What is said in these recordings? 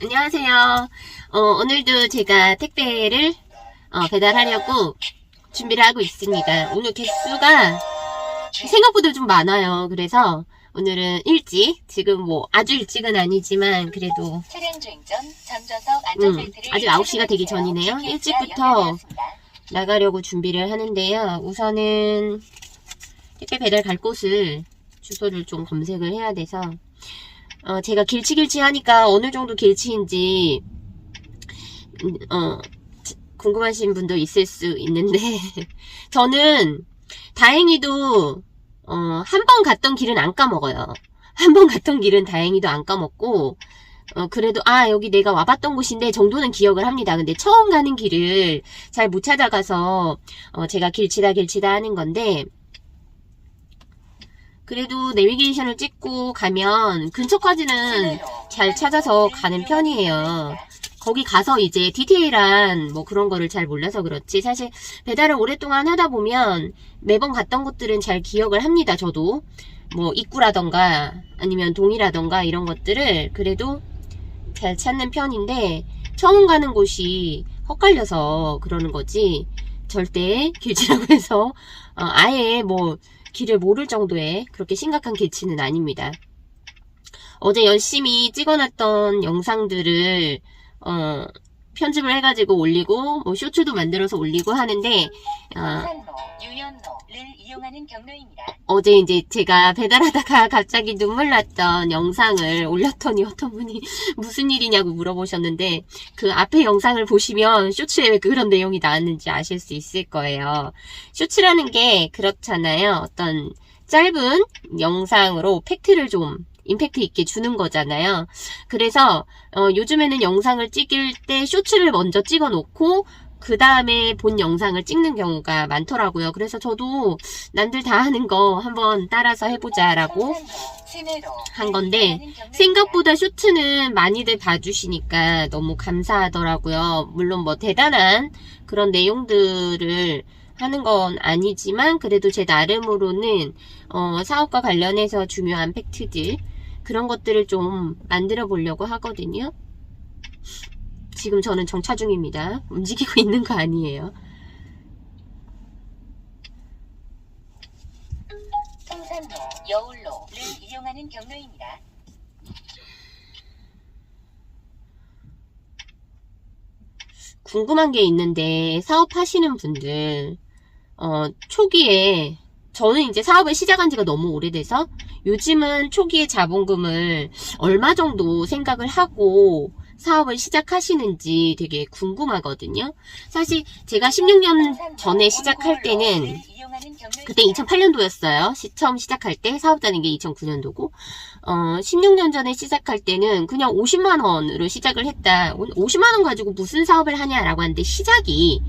안녕하세요. 어, 오늘도 제가 택배를 어, 배달하려고 준비를 하고 있습니다. 오늘 개수가 생각보다 좀 많아요. 그래서 오늘은 일찍, 지금 뭐 아주 일찍은 아니지만 그래도 차량 주행 전 전좌석 안전벨트를 음, 아직 9시가 되기. 전이네요. 일찍부터. 나가려고 준비를 하는데요. 우선은 택배 배달 갈 곳을 주소를 좀 검색을 해야 돼서 어, 제가 길치길치 하니까 어느 정도 길치인지 음, 어, 지- 궁금하신 분도 있을 수 있는데 저는 다행히도 어, 한 번 갔던 길은 안 까먹어요. 한 번 갔던 길은 다행히도 안 까먹고 어, 그래도, 아, 여기 내가 와봤던 곳인데 정도는 기억을 합니다. 근데 처음 가는 길을 잘 못 찾아가서, 어, 제가 길치다 길치다 하는 건데, 그래도 내비게이션을 찍고 가면 근처까지는 잘 찾아서 가는 편이에요. 거기 가서 이제 디테일한 뭐 그런 거를 잘 몰라서 그렇지. 사실 배달을 오랫동안 하다 보면 매번 갔던 곳들은 잘 기억을 합니다. 저도. 뭐 입구라던가 아니면 동이라던가 이런 것들을 그래도 잘 찾는 편인데 처음 가는 곳이 헛갈려서 그러는 거지 절대 길치라고 해서 어, 아예 뭐 길을 모를 정도의 그렇게 심각한 길치는 아닙니다. 어제 열심히 찍어놨던 영상들을 어, 편집을 해가지고 올리고 뭐 쇼츠도 만들어서 올리고 하는데 어, 경로입니다. 어제 이제 제가 배달하다가 갑자기 눈물 났던 영상을 올렸더니 어떤 분이 무슨 일이냐고 물어보셨는데 그 앞에 영상을 보시면 쇼츠에 왜 그런 내용이 나왔는지 아실 수 있을 거예요. 쇼츠라는 게 그렇잖아요. 어떤 짧은 영상으로 팩트를 좀 임팩트 있게 주는 거잖아요. 그래서 어, 요즘에는 영상을 찍을 때 쇼츠를 먼저 찍어 놓고 그 다음에 본 영상을 찍는 경우가 많더라고요. 그래서 저도 남들 다 하는 거 한번 따라서 해보자라고 한 건데 생각보다 쇼츠는 많이들 봐주시니까 너무 감사하더라고요. 물론 뭐 대단한 그런 내용들을 하는 건 아니지만 그래도 제 나름으로는 어, 사업과 관련해서 중요한 팩트들 그런 것들을 좀 만들어 보려고 하거든요. 지금 저는 정차 중입니다. 움직이고 있는 거 아니에요. 성산로, 여울로를 이용하는 경로입니다. 궁금한 게 있는데 사업하시는 분들 어, 초기에 저는 이제 사업을 시작한 지가 너무 오래돼서 요즘은 초기에 자본금을 얼마 정도 생각을 하고 사업을 시작하시는지 되게 궁금하거든요. 사실 제가 16년 전에 시작할 때는 그때 2008년도였어요. 시, 처음 시작할 때 사업자는 게 2009년도고 어, 16년 전에 시작할 때는 그냥 50만 원으로 시작을 했다. 50만 원 가지고 무슨 사업을 하냐라고 하는데 시작이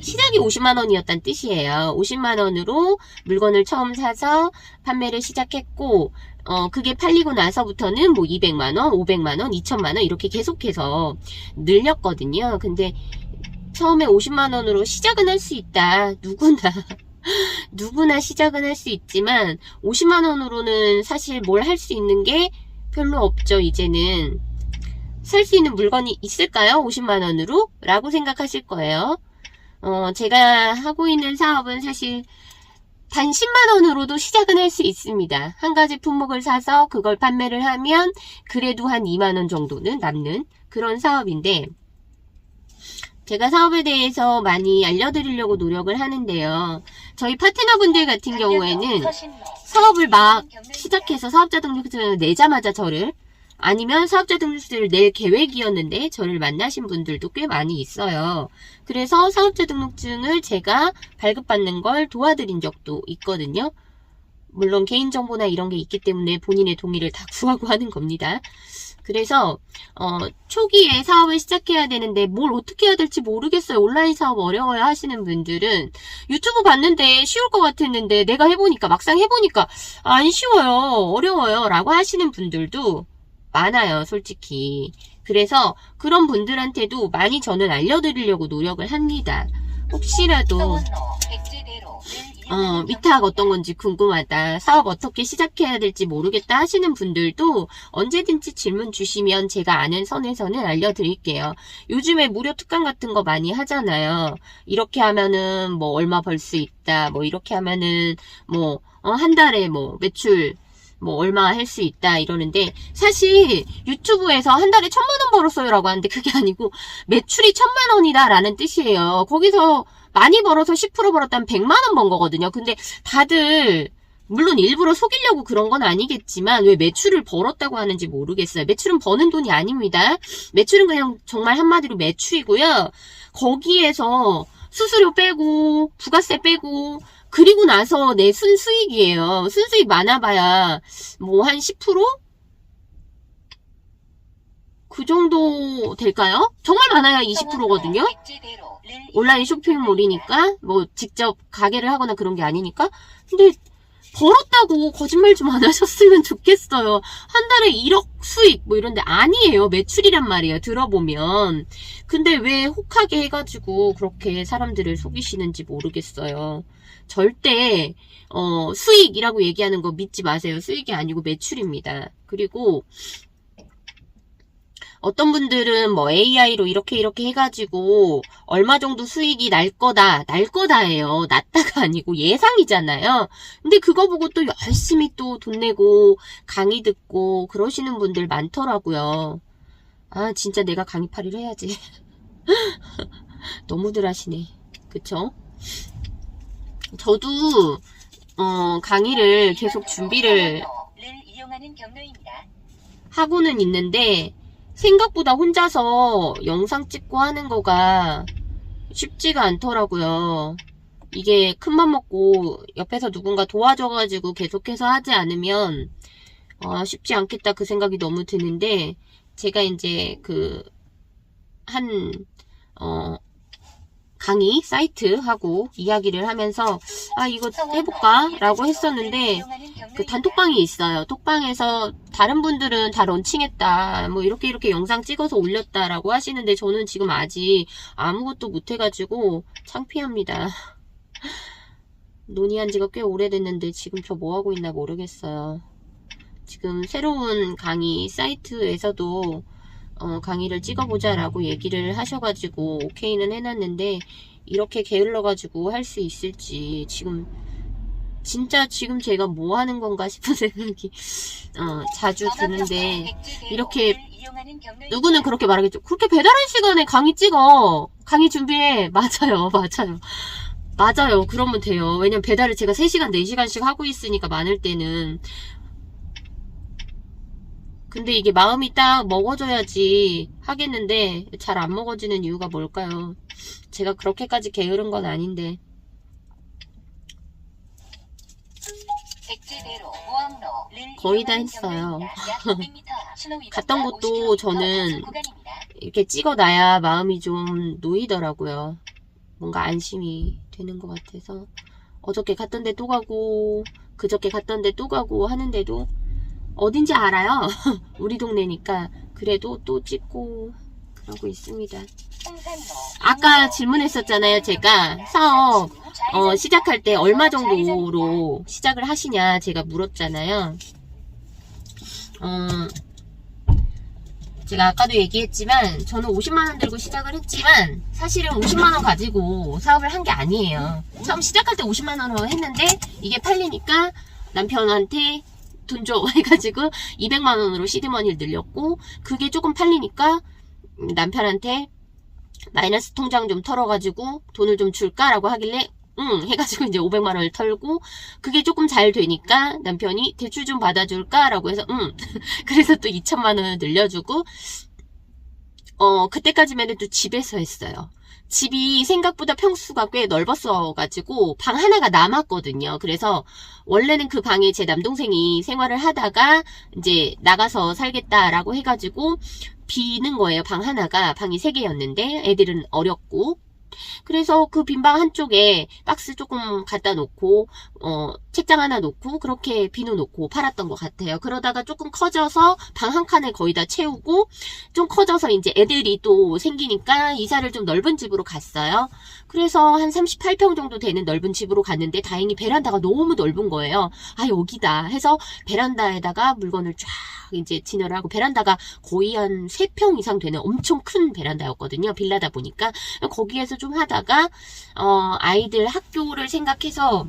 시작이 50만 원이었단 뜻이에요. 50만 원으로 물건을 처음 사서 판매를 시작했고 어, 그게 팔리고 나서부터는 뭐 200만 원, 500만 원, 2천만 원 이렇게 계속해서 늘렸거든요. 근데 처음에 50만 원으로 시작은 할 수 있다. 누구나. 누구나 시작은 할 수 있지만 50만 원으로는 사실 뭘 할 수 있는 게 별로 없죠, 이제는. 살 수 있는 물건이 있을까요? 50만 원으로? 라고 생각하실 거예요. 어, 제가 하고 있는 사업은 사실 단 10만 원으로도 시작은 할 수 있습니다. 한 가지 품목을 사서 그걸 판매를 하면 그래도 한 2만 원 정도는 남는 그런 사업인데 제가 사업에 대해서 많이 알려드리려고 노력을 하는데요. 저희 파트너분들 같은 경우에는 사업을 막 시작해서 사업자 등록증을 내자마자 저를 아니면 사업자 등록증을 낼 계획이었는데 저를 만나신 분들도 꽤 많이 있어요. 그래서 사업자 등록증을 제가 발급받는 걸 도와드린 적도 있거든요. 물론 개인정보나 이런 게 있기 때문에 본인의 동의를 다 구하고 하는 겁니다. 그래서 어, 초기에 사업을 시작해야 되는데 뭘 어떻게 해야 될지 모르겠어요. 온라인 사업 어려워요 하시는 분들은 유튜브 봤는데 쉬울 것 같았는데 내가 해보니까 막상 해보니까 안 쉬워요. 어려워요. 라고 하시는 분들도 많아요. 솔직히. 그래서 그런 분들한테도 많이 저는 알려드리려고 노력을 합니다. 혹시라도 어, 위탁 어떤 건지 궁금하다. 사업 어떻게 시작해야 될지 모르겠다 하시는 분들도 언제든지 질문 주시면 제가 아는 선에서는 알려드릴게요. 요즘에 무료 특강 같은 거 많이 하잖아요. 이렇게 하면은 뭐 얼마 벌 수 있다. 뭐 이렇게 하면은 뭐, 어, 한 달에 뭐 매출 뭐 얼마 할 수 있다 이러는데 사실 유튜브에서 한 달에 천만 원 벌었어요라고 하는데 그게 아니고 매출이 천만 원이다라는 뜻이에요. 거기서 많이 벌어서 10% 벌었다면 100만 원 번 거거든요. 근데 다들 물론 일부러 속이려고 그런 건 아니겠지만 왜 매출을 벌었다고 하는지 모르겠어요. 매출은 버는 돈이 아닙니다. 매출은 그냥 정말 한마디로 매출이고요. 거기에서 수수료 빼고 부가세 빼고 그리고 나서 내 순수익이에요. 순수익 많아봐야 뭐 한 10%? 그 정도 될까요? 정말 많아야 20%거든요. 온라인 쇼핑몰이니까 뭐 직접 가게를 하거나 그런 게 아니니까. 근데 벌었다고 거짓말 좀 안 하셨으면 좋겠어요. 한 달에 1억 수익 뭐 이런데 아니에요. 매출이란 말이에요. 들어보면. 근데 왜 혹하게 해가지고 그렇게 사람들을 속이시는지 모르겠어요. 절대 어 수익이라고 얘기하는 거 믿지 마세요. 수익이 아니고 매출입니다. 그리고 어떤 분들은 뭐 AI로 이렇게 이렇게 해가지고 얼마 정도 수익이 날 거다, 날 거다예요. 났다가 아니고 예상이잖아요. 근데 그거 보고 또 열심히 또 돈 내고 강의 듣고 그러시는 분들 많더라고요. 아, 진짜 내가 강의팔이를 해야지. 너무들 하시네. 그쵸? 저도, 어, 강의를 계속 준비를. 하고는 있는데 생각보다 혼자서 영상 찍고 하는 거가 쉽지가 않더라고요. 이게 큰맘 먹고 옆에서 누군가 도와줘가지고 계속해서 하지 않으면 아, 쉽지 않겠다 그 생각이 너무 드는데 제가 이제 그한 어, 강의 사이트 하고 이야기를 하면서 아 이거 해볼까 라고 했었는데 그 단톡방이 있어요. 톡방에서 다른 분들은 다 런칭했다. 뭐 이렇게 이렇게 영상 찍어서 올렸다라고 하시는데 저는 지금 아직 아무것도 못 해가지고 창피합니다. 논의한 지가 꽤 오래됐는데 지금 저 뭐 하고 있나 모르겠어요. 지금 새로운 강의 사이트에서도 어, 강의를 찍어보자 라고 얘기를 하셔가지고 오케이는 해놨는데 이렇게 게을러가지고 할 수 있을지 지금 진짜 지금 제가 뭐 하는 건가 싶은 생각이 어, 자주 드는데 이렇게 누구는 그렇게 말하겠죠. 그렇게 배달할 시간에 강의 찍어. 강의 준비해. 맞아요. 맞아요. 맞아요. 그러면 돼요. 왜냐면 배달을 제가 3시간, 4시간씩 하고 있으니까 많을 때는. 근데 이게 마음이 딱 먹어져야지 하겠는데 잘 안 먹어지는 이유가 뭘까요? 제가 그렇게까지 게으른 건 아닌데. 거의 다 했어요. 갔던 곳도 저는 이렇게 찍어놔야 마음이 좀 놓이더라고요. 뭔가 안심이 되는 것 같아서. 어저께 갔던 데 또 가고, 그저께 갔던 데 또 가고 하는데도 어딘지 알아요. 우리 동네니까. 그래도 또 찍고 그러고 있습니다. 아까 질문했었잖아요. 제가 사업 어, 시작할 때 얼마 정도로 시작을 하시냐 제가 물었잖아요. 어, 제가 아까도 얘기했지만 저는 50만원 들고 시작을 했지만 사실은 50만원 가지고 사업을 한 게 아니에요. 처음 시작할 때 50만원으로 했는데 이게 팔리니까 남편한테 돈 줘 해가지고 200만원으로 시드머니를 늘렸고 그게 조금 팔리니까 남편한테 마이너스 통장 좀 털어가지고 돈을 좀 줄까라고 하길래 응 해가지고 이제 500만 원을 털고 그게 조금 잘 되니까 남편이 대출 좀 받아줄까라고 해서 응 그래서 또 2천만 원을 늘려주고 어 그때까지만 해도 집에서 했어요. 집이 생각보다 평수가 꽤 넓었어가지고 방 하나가 남았거든요. 그래서 원래는 그 방에 제 남동생이 생활을 하다가 이제 나가서 살겠다라고 해가지고 비는 거예요. 방 하나가 방이 세 개였는데 애들은 어렸고 그래서 그 빈방 한쪽에 박스 조금 갖다 놓고 어 책장 하나 놓고 그렇게 비누 놓고 팔았던 것 같아요. 그러다가 조금 커져서 방 한 칸을 거의 다 채우고 좀 커져서 이제 애들이 또 생기니까 이사를 좀 넓은 집으로 갔어요. 그래서 한 38평 정도 되는 넓은 집으로 갔는데 다행히 베란다가 너무 넓은 거예요. 아 여기다 해서 베란다에다가 물건을 쫙 이제 진열을 하고 베란다가 거의 한 3평 이상 되는 엄청 큰 베란다였거든요. 빌라다 보니까 거기에서 좀 하다가 어 아이들 학교를 생각해서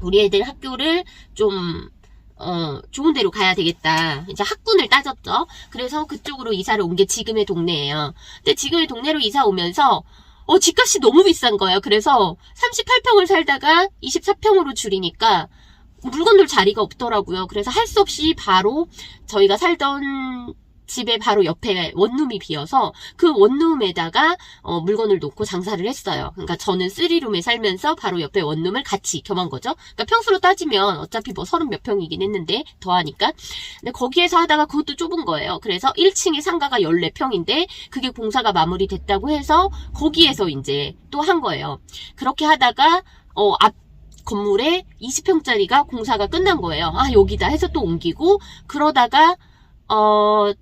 우리 애들 학교를 좀 어, 좋은 데로 가야 되겠다. 이제 학군을 따졌죠. 그래서 그쪽으로 이사를 온 게 지금의 동네예요. 근데 지금의 동네로 이사 오면서 어, 집값이 너무 비싼 거예요. 그래서 38평을 살다가 24평으로 줄이니까 물건들 자리가 없더라고요. 그래서 할 수 없이 바로 저희가 살던 집에 바로 옆에 원룸이 비어서 그 원룸에다가 어, 물건을 놓고 장사를 했어요. 그러니까 저는 쓰리룸에 살면서 바로 옆에 원룸을 같이 겸한 거죠. 그러니까 평수로 따지면 어차피 뭐 서른 몇 평이긴 했는데 더하니까. 근데 거기에서 하다가 그것도 좁은 거예요. 그래서 1층에 상가가 14평인데 그게 공사가 마무리됐다고 해서 거기에서 이제 또 한 거예요. 그렇게 하다가 어, 앞 건물에 20평짜리가 공사가 끝난 거예요. 아, 여기다 해서 또 옮기고, 그러다가, 어,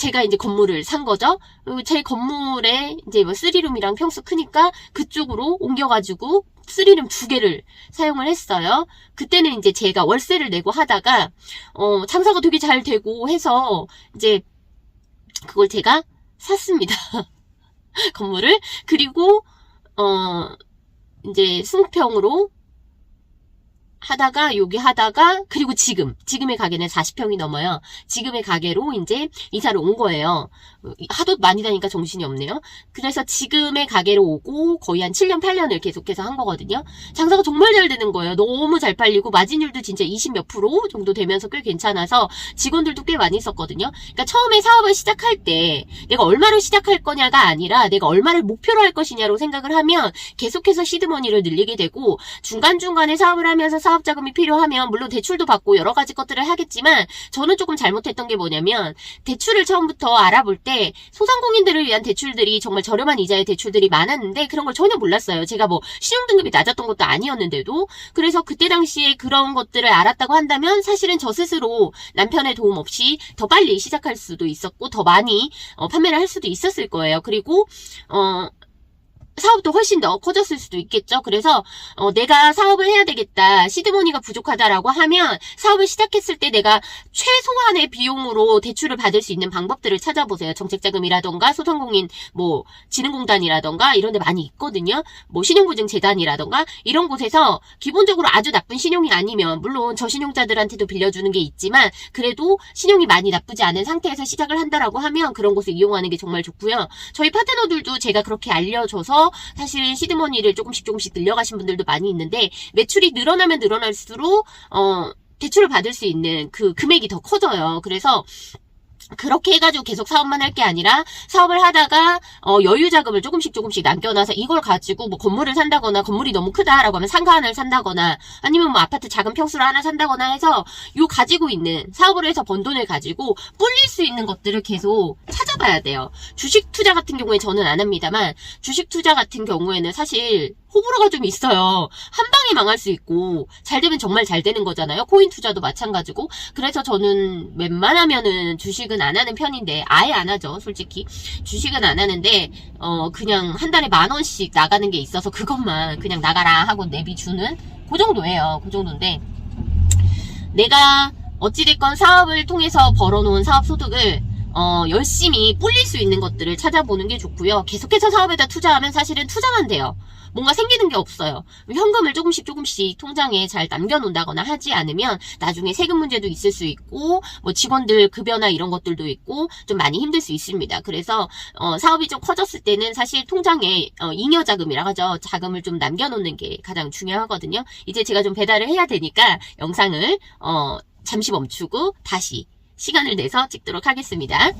제가 이제 건물을 산 거죠. 그리고 제 건물에 이제 뭐 쓰리룸이랑 평수 크니까 그쪽으로 옮겨가지고 쓰리룸 두 개를 사용을 했어요. 그때는 이제 제가 월세를 내고 하다가, 어, 장사가 되게 잘 되고 해서 이제 그걸 제가 샀습니다. 건물을. 그리고, 어, 이제 20평으로 하다가 여기 하다가 그리고 지금 지금의 가게는 40평이 넘어요. 지금의 가게로 이제 이사를 온 거예요. 하도 많이 다니까 정신이 없네요. 그래서 지금의 가게로 오고 거의 한 7년 8년을 계속해서 한 거거든요. 장사가 정말 잘 되는 거예요. 너무 잘 팔리고 마진율도 진짜 20 몇 프로 정도 되면서 꽤 괜찮아서 직원들도 꽤 많이 있었거든요. 그러니까 처음에 사업을 시작할 때 내가 얼마로 시작할 거냐가 아니라 내가 얼마를 목표로 할 것이냐로 생각을 하면 계속해서 시드머니를 늘리게 되고 중간중간에 사업을 하면서 사업 자금이 필요하면 물론 대출도 받고 여러 가지 것들을 하겠지만 저는 조금 잘못했던 게 뭐냐면 대출을 처음부터 알아볼 때 소상공인들을 위한 대출들이 정말 저렴한 이자의 대출들이 많았는데 그런 걸 전혀 몰랐어요. 제가 뭐 신용등급이 낮았던 것도 아니었는데도 그래서 그때 당시에 그런 것들을 알았다고 한다면 사실은 저 스스로 남편의 도움 없이 더 빨리 시작할 수도 있었고 더 많이 어, 판매를 할 수도 있었을 거예요. 그리고 어 사업도 훨씬 더 커졌을 수도 있겠죠. 그래서 어, 내가 사업을 해야 되겠다. 시드머니가 부족하다라고 하면 사업을 시작했을 때 내가 최소한의 비용으로 대출을 받을 수 있는 방법들을 찾아보세요. 정책자금이라던가 소상공인 뭐 진흥공단이라던가 이런 데 많이 있거든요. 뭐 신용보증재단이라던가 이런 곳에서 기본적으로 아주 나쁜 신용이 아니면 물론 저신용자들한테도 빌려주는 게 있지만 그래도 신용이 많이 나쁘지 않은 상태에서 시작을 한다라고 하면 그런 곳을 이용하는 게 정말 좋고요. 저희 파트너들도 제가 그렇게 알려줘서 사실 시드머니를 조금씩 조금씩 늘려가신 분들도 많이 있는데 매출이 늘어나면 늘어날수록 어 대출을 받을 수 있는 그 금액이 더 커져요. 그래서 그렇게 해가지고 계속 사업만 할 게 아니라 사업을 하다가 어, 여유 자금을 조금씩 조금씩 남겨놔서 이걸 가지고 뭐 건물을 산다거나 건물이 너무 크다라고 하면 상가 하나를 산다거나 아니면 뭐 아파트 작은 평수를 하나 산다거나 해서 요 가지고 있는 사업을 해서 번 돈을 가지고 불릴 수 있는 것들을 계속 찾아봐야 돼요. 주식 투자 같은 경우에 저는 안 합니다만 주식 투자 같은 경우에는 사실 호불호가 좀 있어요. 한 방에 망할 수 있고 잘 되면 정말 잘 되는 거잖아요. 코인 투자도 마찬가지고 그래서 저는 웬만하면은 주식은 안 하는 편인데 아예 안 하죠. 솔직히 주식은 안 하는데 어 그냥 한 달에 만 원씩 나가는 게 있어서 그것만 그냥 나가라 하고 내비 주는 그 정도예요. 그 정도인데 내가 어찌됐건 사업을 통해서 벌어놓은 사업 소득을 어, 열심히 불릴 수 있는 것들을 찾아보는 게 좋고요. 계속해서 사업에다 투자하면 사실은 투자만 돼요. 뭔가 생기는 게 없어요. 현금을 조금씩 조금씩 통장에 잘 남겨놓는다거나 하지 않으면 나중에 세금 문제도 있을 수 있고 뭐 직원들 급여나 이런 것들도 있고 좀 많이 힘들 수 있습니다. 그래서 어, 사업이 좀 커졌을 때는 사실 통장에 어, 잉여 자금이라 하죠. 자금을 좀 남겨놓는 게 가장 중요하거든요. 이제 제가 좀 배달을 해야 되니까 영상을 어, 잠시 멈추고 다시 시간을 내서 찍도록 하겠습니다.